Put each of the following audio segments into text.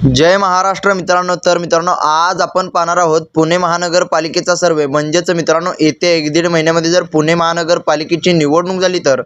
जय महाराष्ट्र मित्रांनो. तर मित्रांनो आज आपण पाहणार आहोत पुणे महानगरपालिकेचा सर्वे. म्हणजेच मित्रांनो येत्या एक दीड महिन्यामध्ये जर पुणे महानगरपालिकेची निवडणूक झाली तर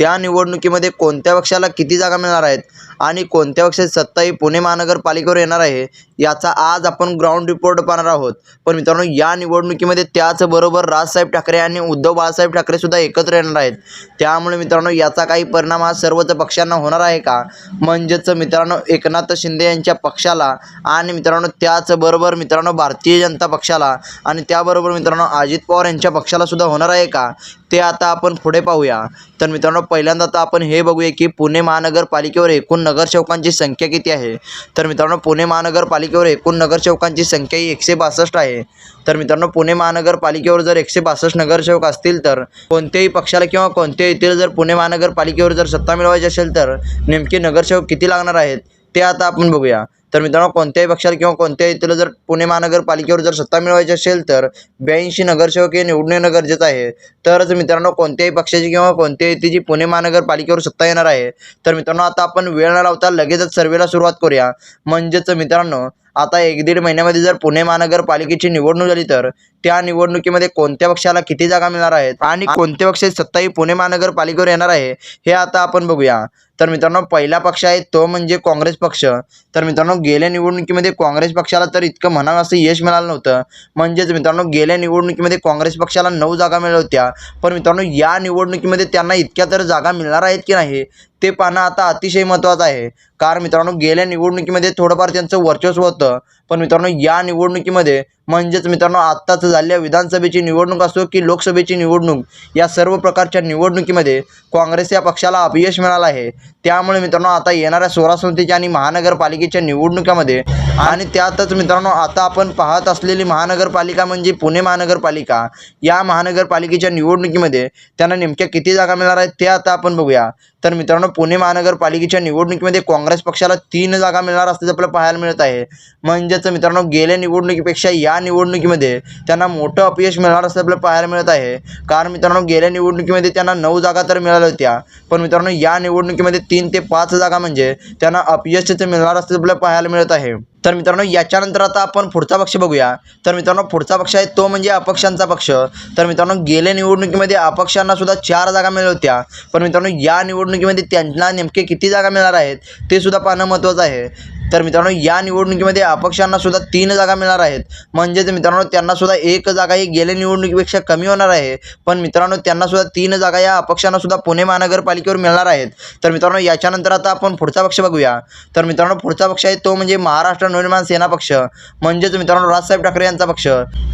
त्या निवडणुकीमध्ये कोणत्या पक्षाला किती जागा मिळणार आहेत आणि कोणत्या पक्षाची सत्ता ही पुणे महानगरपालिकेवर येणार आहे याचा आज आपण ग्राउंड रिपोर्ट पाहणार आहोत. पण मित्रांनो या निवडणुकीमध्ये त्याचबरोबर राजसाहेब ठाकरे आणि उद्धव बाळासाहेब ठाकरेसुद्धा एकत्र येणार आहेत. त्यामुळे मित्रांनो याचा काही परिणाम हा सर्वच पक्षांना होणार आहे का? म्हणजेच मित्रांनो एकनाथ शिंदे यांच्या पक्षाला आणि मित्रांनो त्याचबरोबर मित्रांनो भारतीय जनता पक्षाला आणि त्याबरोबर मित्रांनो अजित पवार यांच्या पक्षालासुद्धा होणार आहे का? ते आता आपण पुढे पाहूया. तर मित्रांनो पहिल्यांदा तर आपण हे बघूया की पुणे महानगरपालिकेवर एकूण नगरसेवकांची संख्या किती आहे? तर मित्रांनो पुणे महानगरपालिकेवर एकूण नगरसेवकांची संख्या ही एकशे बासष्ट आहे. तर मित्रांनो पुणे महानगरपालिकेवर जर एकशे बासष्ट नगरसेवक असतील तर कोणत्याही पक्षाला किंवा कोणत्याही येथील जर पुणे महानगरपालिकेवर जर सत्ता मिळवायची असेल तर नेमके नगरसेवक किती लागणार आहेत ते आता आपण बघूया. तर मित्रांनो कोणत्याही पक्षाला किंवा कोणत्याही येथील जर पुणे महानगरपालिकेवर जर सत्ता मिळवायची असेल तर ब्याऐंशी नगरसेवक हे निवडून येणं गरजेचं आहे. तरच मित्रांनो कोणत्याही पक्षाची किंवा कोणत्याही येथीची पुणे महानगरपालिकेवर सत्ता येणार आहे तर मित्रांनो आता आपण वेळ न लावता लगेचच सर्वेला सुरुवात करूया. म्हणजेच मित्रांनो आता एक दीड महिन्यामध्ये जर पुणे महानगरपालिकेची निवडणूक झाली तर त्या निवडणुकीमध्ये कोणत्या पक्षाला किती जागा मिळणार आहेत आणि कोणत्या पक्षाची सत्ता ही पुणे महानगरपालिकेवर येणार आहे हे आता आपण बघूया. तर मित्रांनो पहिला पक्ष आहे तो म्हणजे काँग्रेस पक्ष. तर मित्रांनो गेल्या निवडणुकीमध्ये काँग्रेस पक्षाला तर इतकं म्हणावं असं यश मिळालं नव्हतं. म्हणजेच मित्रांनो गेल्या निवडणुकीमध्ये काँग्रेस पक्षाला नऊ जागा मिळाल्या होत्या. पण मित्रांनो या निवडणुकीमध्ये त्यांना इतक्या तर जागा मिळणार आहेत की नाही ते पाहणं आता अतिशय महत्त्वाचं आहे. कारण मित्रांनो गेल्या निवडणुकीमध्ये थोडंफार त्यांचं वर्चस्व होतं. पण मित्रांनो या निवडणुकीमध्ये म्हणजेच मित्रांनो आत्ताच झालेल्या विधानसभेची निवडणूक असो की लोकसभेची निवडणूक या सर्व प्रकारच्या निवडणुकीमध्ये काँग्रेस या पक्षाला अपयश मिळालं आहे. त्यामुळे मित्रांनो आता येणाऱ्या सोळा संस्थेच्या आणि महानगरपालिकेच्या निवडणुकामध्ये आणि त्यातच मित्रांनो आता आपण पाहत असलेली महानगरपालिका म्हणजे पुणे महानगरपालिका. या महानगरपालिकेच्या निवडणुकीमध्ये त्यांना नेमक्या किती जागा मिळणार आहेत ते आता आपण बघूया. तर मित्रांनो पुणे महानगरपालिकेच्या निवडणुकीमध्ये काँग्रेस पक्षाला तीन जागा मिळणार असल्याचं आपल्याला पाहायला मिळत आहे. म्हणजेच मित्रांनो गेल्या निवडणुकीपेक्षा या निवडणुकीमध्ये त्यांना मोठं अपयश मिळणार असं आपल्याला पाहायला मिळत आहे. कारण मित्रांनो गेल्या निवडणुकीमध्ये त्यांना नऊ जागा तर मिळाल्या होत्या. पण मित्रांनो या निवडणुकीमध्ये तीन ते पाच जागा म्हणजे त्यांना अपयशच मिळणार असल्याचं आपल्याला पाहायला मिळत आहे. तर मित्रांनो याच्यानंतर आता आपण पुढचा पक्ष बघूया. तर मित्रांनो पुढचा पक्ष आहे तो म्हणजे अपक्षांचा पक्ष. तर मित्रांनो गेल्या निवडणुकीमध्ये अपक्षांना सुद्धा चार जागा मिळाल्या होत्या. पण मित्रांनो या निवडणुकीमध्ये त्यांना नेमके किती जागा मिळणार आहेत ते सुद्धा पाहणं महत्त्वाचं आहे. तर मित्रांनो या निवडणुकीमध्ये अपक्षांना सुद्धा तीन जागा मिळणार आहेत. म्हणजेच मित्रांनो त्यांना सुद्धा एक जागा ही गेल्या निवडणुकीपेक्षा कमी होणार आहे. पण मित्रांनो त्यांना सुद्धा तीन जागा या अपक्षांना सुद्धा पुणे महानगरपालिकेवर मिळणार आहेत. तर मित्रांनो याच्यानंतर आता आपण पुढचा पक्ष बघूया. तर मित्रांनो पुढचा पक्ष आहे तो म्हणजे महाराष्ट्र नवनिर्माण सेना पक्ष. म्हणजेच मित्रांनो राजसाहेब ठाकरे यांचा पक्ष.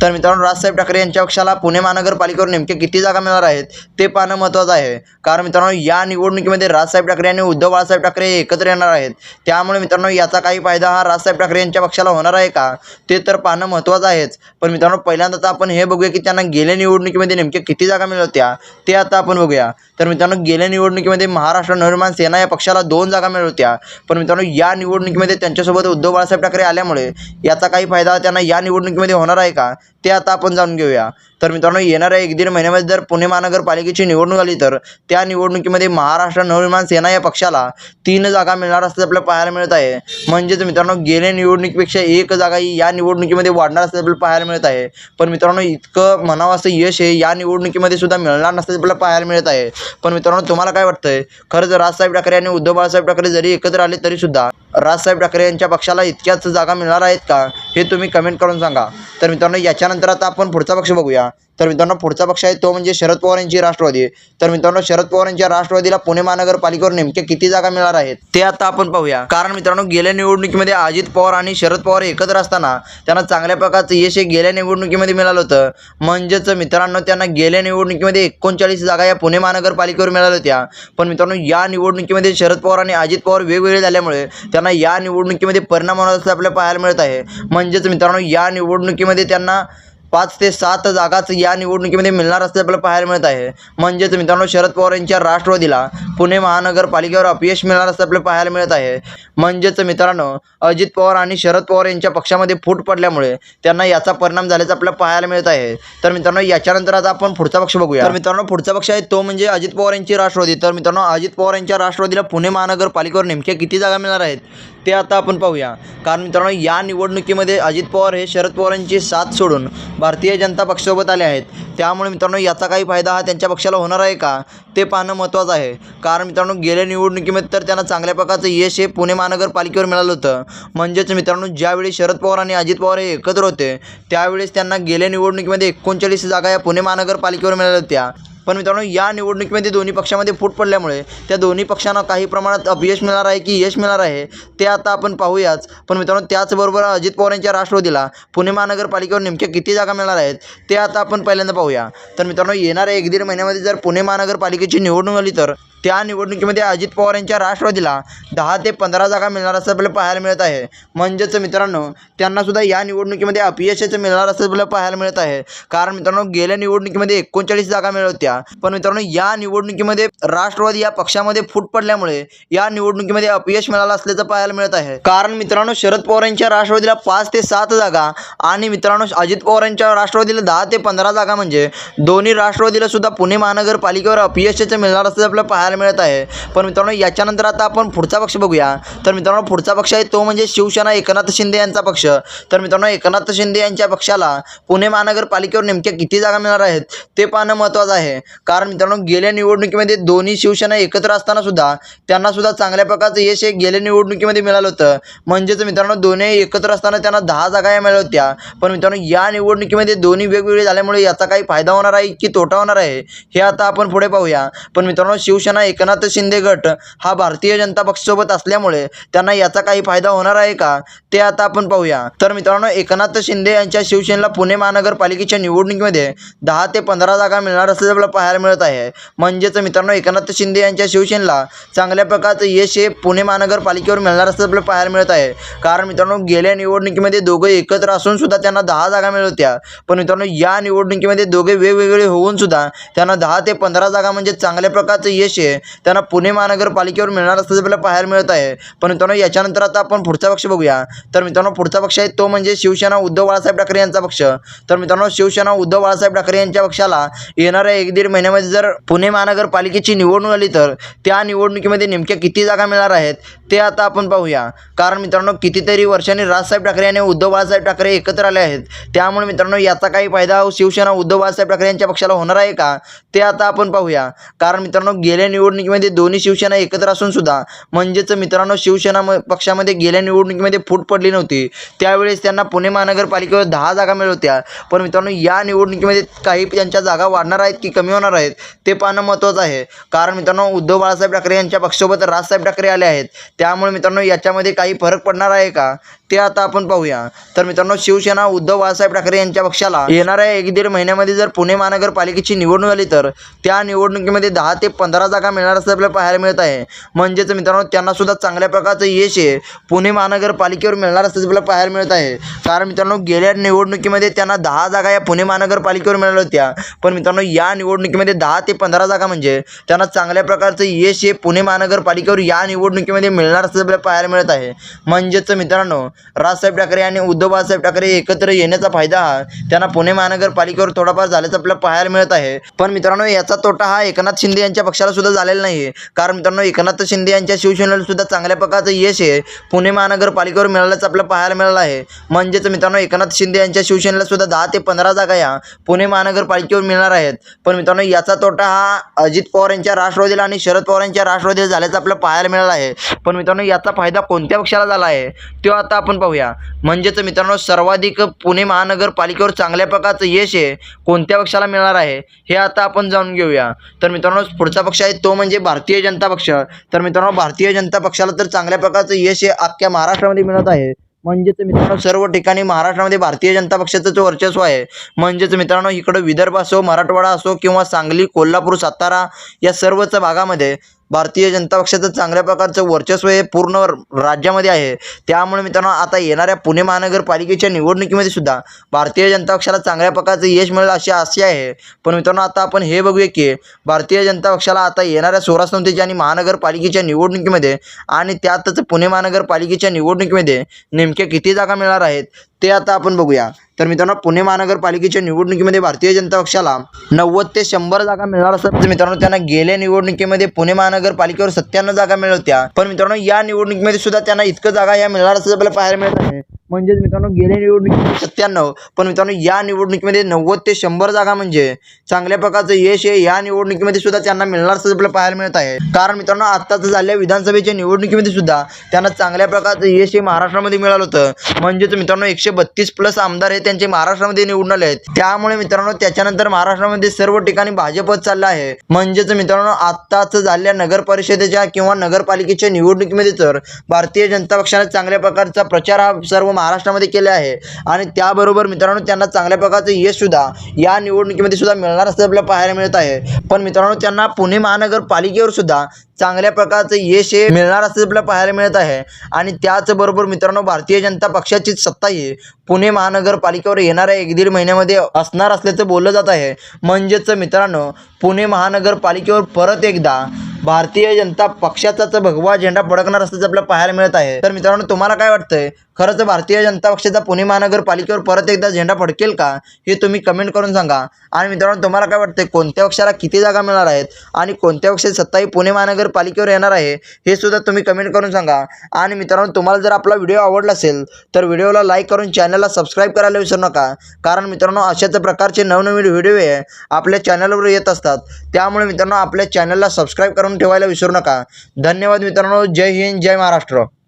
तर मित्रांनो राजसाहेब ठाकरे यांच्या पक्षाला पुणे महानगरपालिकेवर नेमके किती जागा मिळणार आहेत ते पाहणं महत्त्वाचं आहे. कारण मित्रांनो या निवडणुकीमध्ये राजसाहेब ठाकरे आणि उद्धव बाळासाहेब ठाकरे एकत्र येणार आहेत. त्यामुळे मित्रांनो याचा काही फायदा हा राजसाहेब ठाकरे यांच्या पक्षाला होणार आहे का? ते तर पाहणं महत्त्वाचं आहेच. पण मित्रांनो पहिल्यांदा तर आपण हे बघूया की त्यांना गेल्या निवडणुकीमध्ये नेमक्या किती जागा मिळत होत्या ते आता आपण बघूया. तर मित्रांनो गेल्या निवडणुकीमध्ये महाराष्ट्र निर्माण सेना या पक्षाला दोन जागा मिळत होत्या. पण मित्रांनो या निवडणुकीमध्ये त्यांच्यासोबत उद्धव बाळासाहेब ठाकरे आल्यामुळे याचा काही फायदा त्यांना या निवडणुकीमध्ये होणार आहे का ते आता आपण जाणून घेऊया. तर मित्रांनो येणाऱ्या एक दीड महिन्यामध्ये जर पुणे महानगरपालिकेची निवडणूक आली तर त्या निवडणुकीमध्ये महाराष्ट्र नवनिर्माण सेना या पक्षाला तीन जागा मिळणार असल्याचं आपल्याला पाहायला मिळत आहे. म्हणजेच मित्रांनो गेल्या निवडणुकीपेक्षा एक जागा ही या निवडणुकीमध्ये वाढणार असल्याचं आपल्याला पाहायला मिळत आहे. पण मित्रांनो इतकं म्हणावं असं यश हे या निवडणुकीमध्ये सुद्धा मिळणार नसल्याचं आपल्याला पाहायला मिळत आहे. पण मित्रांनो तुम्हाला काय वाटतंय? खरंच राजसाहेब ठाकरे आणि उद्धव बाळासाहेब ठाकरे जरी एकत्र आले तरीसुद्धा राजसाहेब ठाकरे यांच्या पक्षाला इतक्याच जागा मिळणार आहेत का हे तुम्ही कमेंट करून सांगा. तर मित्रांनो याच्यानंतर आता आपण पुढचा पक्ष बघूया. तर मित्रांनो पुढचा पक्ष आहे तो म्हणजे शरद पवार यांची राष्ट्रवादी. तर मित्रांनो शरद पवार यांच्या राष्ट्रवादीला पुणे महानगरपालिकेवर नेमके किती जागा मिळणार आहेत ते आता आपण पाहूया. कारण मित्रांनो गेल्या निवडणुकीमध्ये अजित पवार आणि शरद पवार एकत्र असताना त्यांना चांगल्या प्रकारचं यश हे गेल्या निवडणुकीमध्ये मिळालं होतं. म्हणजेच मित्रांनो त्यांना गेल्या निवडणुकीमध्ये एकोणचाळीस जागा या पुणे महानगरपालिकेवर मिळाल्या होत्या. पण मित्रांनो या निवडणुकीमध्ये शरद पवार आणि अजित पवार वेगवेगळे झाल्यामुळे त्यांना या निवडणुकीमध्ये परिणाम होणार असं आपल्याला पाहायला मिळत आहे. म्हणजेच मित्रांनो या निवडणुकीमध्ये त्यांना पाच ते सात जागाच या निवडणुकीमध्ये मिळणार असल्याचं आपल्याला पाहायला मिळत आहे. म्हणजेच मित्रांनो शरद पवार यांच्या राष्ट्रवादीला पुणे महानगरपालिकेवर अपयश मिळणार असं आपल्याला पाहायला मिळत आहे. म्हणजेच मित्रांनो अजित पवार आणि शरद पवार यांच्या पक्षामध्ये फूट पडल्यामुळे त्यांना याचा परिणाम झाल्याचं आपल्याला पाहायला मिळत आहे. तर मित्रांनो याच्यानंतर आता आपण पुढचा पक्ष बघूया. तर मित्रांनो पुढचा पक्ष आहे तो म्हणजे अजित पवार यांची राष्ट्रवादी. तर मित्रांनो अजित पवार यांच्या राष्ट्रवादीला पुणे महानगरपालिकेवर नेमक्या किती जागा मिळणार आहेत? ते आता आपण पाहूया. कारण मित्रांनो या निवडणुकीमध्ये अजित पवार हे शरद पवारांची साथ सोडून भारतीय जनता पक्षासोबत आले आहेत. त्यामुळे मित्रांनो याचा काही फायदा हा त्यांच्या पक्षाला होणार आहे का? ते पाहणं महत्त्वाचं आहे. कारण मित्रांनो गेल्या निवडणुकीमध्ये तर त्यांना चांगल्या प्रकारचं यश हे पुणे महानगरपालिकेवर मिळालं होतं. म्हणजेच मित्रांनो ज्यावेळी शरद पवार आणि अजित पवार हे एकत्र होते त्यावेळेस त्यांना गेल्या निवडणुकीमध्ये एकोणचाळीस जागा या पुणे महानगरपालिकेवर मिळाल्या होत्या. पण मित्रांनो या निवडणुकीमध्ये दोन्ही पक्षामध्ये फूट पडल्यामुळे त्या दोन्ही पक्षांना काही प्रमाणात अपयश मिळणार आहे की यश मिळणार आहे ते आता आपण पाहूयाच. पण मित्रांनो त्याचबरोबर अजित पवार यांच्या राष्ट्रवादीला पुणे महानगरपालिकेवर नेमक्या किती जागा मिळणार आहेत ते आता आपण पहिल्यांदा पाहूया. तर मित्रांनो येणाऱ्या एक दीड महिन्यामध्ये जर पुणे महानगरपालिकेची निवडणूक आली तर? त्या निवडणुकीमध्ये अजित पवार यांच्या राष्ट्रवादीला दहा ते पंधरा जागा मिळणार असं आपल्याला पाहायला मिळत आहे. म्हणजेच मित्रांनो त्यांनासुद्धा या निवडणुकीमध्ये अपयशाचं मिळणार असं आपल्याला पाहायला मिळत आहे. कारण मित्रांनो गेल्या निवडणुकीमध्ये एकोणचाळीस जागा मिळत पण मित्रांनो या निवडणुकीमध्ये राष्ट्रवादी या पक्षामध्ये फूट पडल्यामुळे या निवडणुकीमध्ये अपयश मिळालं असल्याचं पाहायला मिळत आहे. कारण मित्रांनो शरद पवार यांच्या राष्ट्रवादीला पाच ते सात जागा आणि मित्रांनो अजित पवार यांच्या राष्ट्रवादीला दहा ते पंधरा जागा म्हणजे दोन्ही राष्ट्रवादीला सुद्धा पुणे महानगरपालिकेवर अपयशाचं मिळणार असल्याचं आपल्याला पाहायला मिळत आहे. पण मित्रांनो याच्यानंतर आता आपण पुढचा पक्ष बघूया. तर मित्रांनो पुढचा पक्ष आहे तो म्हणजे शिवसेना एकनाथ शिंदे यांचा पक्ष. तर मित्रांनो एकनाथ शिंदे यांच्या पक्षाला पुणे महानगरपालिकेवर नेमक्या किती जागा मिळणार आहेत ते पाहणं महत्त्वाचं आहे. कारण मित्रांनो गेल्या निवडणुकीमध्ये दोन्ही शिवसेना एकत्र असताना सुद्धा त्यांना सुद्धा चांगल्या प्रकारचं यश हे गेल्या निवडणुकीमध्ये मिळालं होतं. म्हणजेच मित्रांनो दोन्ही एकत्र असताना त्यांना दहा जागा या मिळाल्या होत्या. पण मित्रांनो या निवडणुकीमध्ये दोन्ही वेगवेगळे झाल्यामुळे याचा काही फायदा होणार आहे की तोटा होणार आहे हे आता आपण पुढे पाहूया. पण मित्रांनो शिवसेना एकनाथ शिंदे गट हा भारतीय जनता पक्षासोबत असल्यामुळे त्यांना याचा काही फायदा होणार आहे का ते आता आपण पाहूया. तर मित्रांनो एकनाथ शिंदे यांच्या शिवसेनेला पुणे महानगरपालिकेच्या निवडणुकीमध्ये दहा ते पंधरा जागा मिळणार असल्याचं आपल्याला पाहायला मिळत आहे. म्हणजेच मित्रांनो एकनाथ शिंदे यांच्या शिवसेनेला चांगल्या प्रकारचं यश हे पुणे महानगरपालिकेवर मिळणार असल्याचं आपल्याला पाहायला मिळत आहे. कारण मित्रांनो गेल्या निवडणुकीमध्ये दोघं एकत्र असून सुद्धा त्यांना दहा जागा मिळत होत्या. पण मित्रांनो या निवडणुकीमध्ये दोघे वेगवेगळे होऊन सुद्धा त्यांना दहा ते पंधरा जागा म्हणजे चांगल्या प्रकारचं यश आहे त्यांना पुणे महानगरपालिकेवर मिळणार असल्याचं आपल्याला पाहायला मिळत आहे. पण मित्रांनो याच्यानंतर आता आपण पुढचा पक्ष बघूया. तर मित्रांनो पुढचा पक्ष आहे तो म्हणजे शिवसेना उद्धव बाळासाहेब ठाकरे यांचा पक्ष. तर मित्रांनो शिवसेना उद्धव बाळासाहेब ठाकरे यांच्या पक्षाला येणाऱ्या एक दीड महिन्यामध्ये जर पुणे महानगरपालिकेची निवडणूक आली तर त्या निवडणुकीमध्ये नेमक्या किती जागा मिळणार आहेत ते आता आपण पाहूया. कारण मित्रांनो कितीतरी वर्षांनी राजसाहेब ठाकरे आणि उद्धव बाळासाहेब ठाकरे एकत्र आले आहेत. त्यामुळे मित्रांनो याचा काही फायदा शिवसेना उद्धव बाळासाहेब ठाकरे यांच्या पक्षाला होणार आहे का ते आता आपण पाहूया. कारण मित्रांनो गेल्या निवडणुकीमध्ये दोन्ही शिवसेना एकत्र असून सुद्धा म्हणजेच मित्रांनो शिवसेना पक्षामध्ये गेल्या निवडणुकीमध्ये फूट पडली नव्हती. त्यावेळेस त्यांना पुणे महानगरपालिकेवर दहा जागा मिळत होत्या. पण मित्रांनो या निवडणुकीमध्ये काही त्यांच्या जागा वाढणार आहेत की कमी होणार आहेत ते पाहणं महत्त्वाचं आहे. कारण मित्रांनो उद्धव बाळासाहेब ठाकरे यांच्या पक्षासोबत राजसाहेब ठाकरे आले आहेत. त्यामुळे मित्रांनो याच्यामध्ये काही फरक पडणार आहे का? ते आता आपण पाहूया. तर मित्रांनो शिवसेना उद्धव बाळासाहेब ठाकरे यांच्या पक्षाला येणाऱ्या एक दीड महिन्यामध्ये जर पुणे महानगरपालिकेची निवडणूक आली तर त्या निवडणुकीमध्ये दहा ते पंधरा जागा मिळणार असं आपल्याला पाहायला मिळत आहे. म्हणजेच मित्रांनो त्यांना सुद्धा चांगल्या प्रकारचं यश आहे पुणे महानगरपालिकेवर मिळणार असं आपल्याला पाहायला मिळत आहे. कारण मित्रांनो गेल्या निवडणुकीमध्ये त्यांना दहा जागा या पुणे महानगरपालिकेवर मिळाल्या होत्या. पण मित्रांनो या निवडणुकीमध्ये दहा ते पंधरा जागा म्हणजे त्यांना चांगल्या प्रकारचं यश हे पुणे महानगरपालिकेवर या निवडणुकीमध्ये मिळणार असं आपल्याला पाहायला मिळत आहे. म्हणजेच मित्रांनो राजसाहेब ठाकरे आणि उद्धव बाळासाहेब ठाकरे एकत्र येण्याचा फायदा हा त्यांना पुणे महानगरपालिकेवर थोडाफार झाल्याचं आपल्याला पाहायला मिळत आहे. पण मित्रांनो याचा तोटा हा एकनाथ शिंदे यांच्या पक्षाला सुद्धा झालेला नाही कारण मित्रांनो एकनाथ शिंदे यांच्या शिवसेनेला सुद्धा चांगल्या प्रकारचं यश आहे पुणे महानगरपालिकेवर मिळाल्याचं आपल्याला पाहायला मिळालं आहे. म्हणजेच मित्रांनो एकनाथ शिंदे यांच्या शिवसेनेला सुद्धा दहा ते पंधरा जागा या पुणे महानगरपालिकेवर मिळणार आहेत. पण मित्रांनो याचा तोटा हा अजित पवार यांच्या राष्ट्रवादीला आणि शरद पवार यांच्या राष्ट्रवादीला झाल्याचं आपल्याला पाहायला मिळालं आहे. पण मित्रांनो याचा फायदा कोणत्या पक्षाला झाला आहे? तो आता आपण पाहूया. म्हणजेच मित्रांनो सर्वाधिक पुणे महानगरपालिकेवर चांगल्या प्रकारचं यश आहे कोणत्या पक्षाला मिळणार आहे हे आता आपण जाणून घेऊया. तर मित्रांनो पुढचा पक्ष आहे तो म्हणजे भारतीय जनता पक्ष. तर मित्रांनो भारतीय जनता पक्षाला तर चांगल्या प्रकारचं यश हे अख्ख्या महाराष्ट्रामध्ये मिळत आहे. म्हणजेच मित्रांनो सर्व ठिकाणी महाराष्ट्रामध्ये भारतीय जनता पक्षाचं वर्चस्व आहे म्हणजेच मित्रांनो इकडं विदर्भ असो मराठवाडा असो किंवा सांगली कोल्हापूर सातारा या सर्वच भागामध्ये भारतीय जनता पक्षाचं चांगल्या प्रकारचं वर्चस्व हे पूर्ण राज्यामध्ये आहे. त्यामुळे मित्रांनो आता येणाऱ्या पुणे महानगरपालिकेच्या निवडणुकीमध्ये सुद्धा भारतीय जनता पक्षाला चांगल्या प्रकारचं यश मिळेल अशी आशा आहे. पण मित्रांनो आता आपण हे बघूया की भारतीय जनता पक्षाला आता येणाऱ्या सोळा संस्थेच्या आणि महानगरपालिकेच्या निवडणुकीमध्ये आणि त्यातच पुणे महानगरपालिकेच्या निवडणुकीमध्ये नेमक्या किती जागा मिळणार आहेत ते आता आपण बघूया. तर मित्रांनो पुणे महानगरपालिकेच्या निवडणुकीमध्ये भारतीय जनता पक्षाला नव्वद ते शंभर जागा मिळणार असतात. तर मित्रांनो त्यांना गेल्या निवडणुकीमध्ये पुणे महानगरपालिकेवर सत्त्याण्णव जागा मिळत होत्या. पण मित्रांनो या निवडणुकीमध्ये सुद्धा त्यांना इतकं जागा या मिळणार असं आपल्याला पाहायला मिळत आहे म्हणजेच मित्रांनो गेल्या निवडणुकीमध्ये सत्त्याण्णव पण मित्रांनो या निवडणुकीमध्ये नव्वद ते शंभर जागा म्हणजे चांगल्या प्रकारचं यश हे या निवडणुकीमध्ये सुद्धा त्यांना मिळणार असं आपल्याला पाहायला मिळत आहे. कारण मित्रांनो आत्ताच झालेल्या विधानसभेच्या निवडणुकीमध्ये सुद्धा त्यांना चांगल्या प्रकारचं यश हे महाराष्ट्रामध्ये मिळालं होतं. म्हणजेच मित्रांनो एकशे बत्तीस प्लस आमदार हे त्यांचे महाराष्ट्रामध्ये निवडून आले आहेत. त्यामुळे मित्रांनो त्याच्यानंतर महाराष्ट्रामध्ये सर्व ठिकाणी भाजपच चाललं आहे. म्हणजेच मित्रांनो आत्ताच झालेल्या नगर परिषदेच्या किंवा नगरपालिकेच्या निवडणुकीमध्ये तर भारतीय जनता पक्षाने चांगल्या प्रकारचा प्रचार हा सर्व महाराष्ट्रामध्ये केले आहे. आणि त्याबरोबर मित्रांनो त्यांना चांगल्या प्रकारचं यश सुद्धा या निवडणुकीमध्ये सुद्धा मिळणार असं आपल्याला पाहायला मिळत आहे. पण मित्रांनो त्यांना पुणे महानगरपालिकेवर सुद्धा चांगल्या प्रकारचं यश हे मिळणार असं आपल्याला पाहायला मिळत आहे. आणि त्याचबरोबर मित्रांनो भारतीय जनता पक्षाचीच सत्ता ही पुणे महानगरपालिकेवर येणाऱ्या एक दीड महिन्यामध्ये असणार असल्याचं बोललं जात आहे. म्हणजेच मित्रांनो पुणे महानगरपालिकेवर परत एकदा भारतीय जनता पक्षाचाच भगवा झेंडा फडकणार असल्याचं आपल्याला पाहायला मिळत आहे. तर मित्रांनो तुम्हाला काय वाटतंय? खरंच भारतीय जनता पक्षाचा पुणे महानगरपालिकेवर परत एकदा झेंडा फडकेल का हे तुम्ही कमेंट करून सांगा. आणि मित्रांनो तुम्हाला काय वाटते कोणत्या पक्षाला किती जागा मिळणार आहेत आणि कोणत्या पक्षाची सत्ता ही पुणे महानगरपालिकेवर येणार आहे हे सुद्धा तुम्ही कमेंट करून सांगा. आणि मित्रांनो तुम्हाला जर आपला व्हिडिओ आवडला असेल तर व्हिडिओला लाईक करून चॅनलला सबस्क्राईब करायला विसरू नका. कारण मित्रांनो अशाच प्रकारचे नवनवीन व्हिडिओ हे आपल्या चॅनलवर येत असतात. त्यामुळे मित्रांनो आपल्या चॅनलला सबस्क्राईब करून ठेवायला विसरू नका. धन्यवाद मित्रांनो जय हिंद जय महाराष्ट्र.